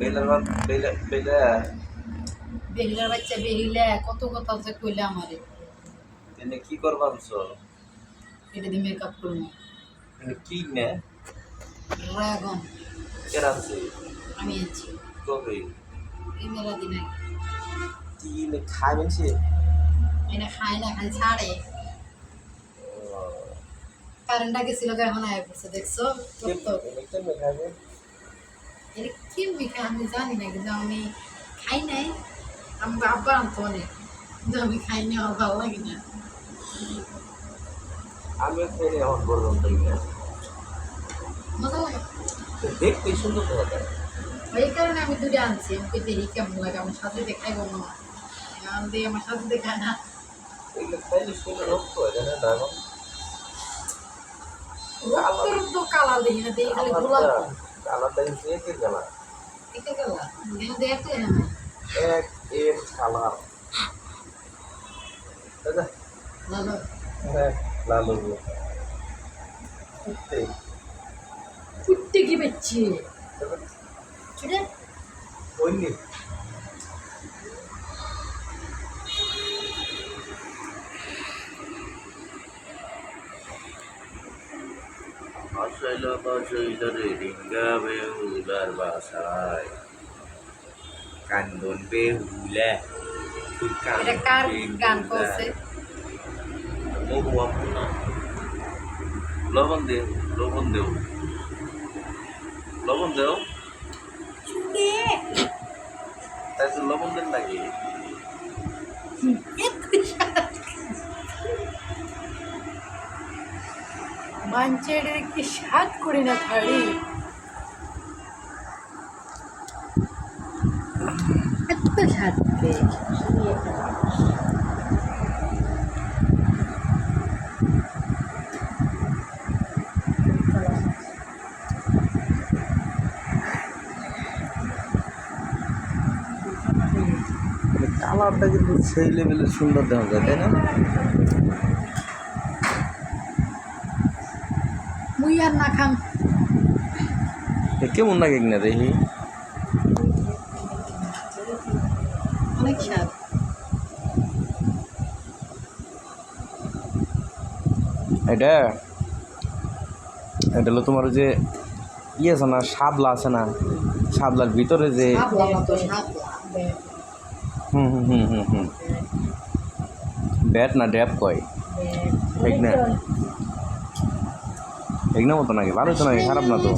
বেলার বেলা বেলা। বেহিলার বাচ্চা বেহিলা কত কথা যে কইলে আমারে। এনে কি করবাম সো এটা দিয়ে মেকআপ করব। এনে কি নে? ড্রাগন। এর আছে। আমি আছি। কবে? এই মেলা দিনে। কি নে সে এটা খায় না খালি ছাড়ে। কারেন্টটা গেছিল এখন আয় পড়ছে দেখছ? তো এনে এটা কি মিখা আমি জানি না কিন্তু আমি খাই নাই আমি আব্বা আনতো অনেক কিন্তু আমি খাই না আমার ভালো লাগে না আমি খাইনি এখন পর্যন্ত মজা লাগে দেখতে সুন্দর দেখা যায় এই কারণে আমি দুটো আনছি আমাকে দেখি কেমন লাগে আমার সাথে দেখাই বলো না দিয়ে আমার সাথে দেখায় না এগুলো খাইলে শরীরে রক্ত হয় জানেন ড্রাগন রক্ত রক্ত কালার দেখি না দেখি খালি গোলাপ কালারটা কিন্তু একের কালার। এটা কালার? হ্যাঁ এক এর কালার। দাদা ভালো হ্যাঁ লাল। সত্যি ফুটতে কি পাচ্ছি? ছোটে বাসায় কান্দন বেহুলা তুই এটা কার গান করছে মহুয়া না লবণ দে লবণ দেও লবণ দেও চুড়ে তাই তো লবণ দেন লাগে মাঞ্চের কি স্বাদ করি না খাড়ি এত স্বাদ কালারটা কিন্তু সেই লেভেলের সুন্দর দেখা যায়, তাই না? আর না এ কেমন লাগে কিনা দেখি অনেক স্বাদ। এটা? এটা হলো তোমার যে ইয়ে আছে না শাপলা আছে না? শাপলার ভিতরে যে সাবলা সাবলা হুম হুম হুম হুম হুম। ব্যাট না ড্যাপ কয়? ঠিক না? ঠিক না মতো নাকি? ভালো তো নাকি? খারাপ না তো?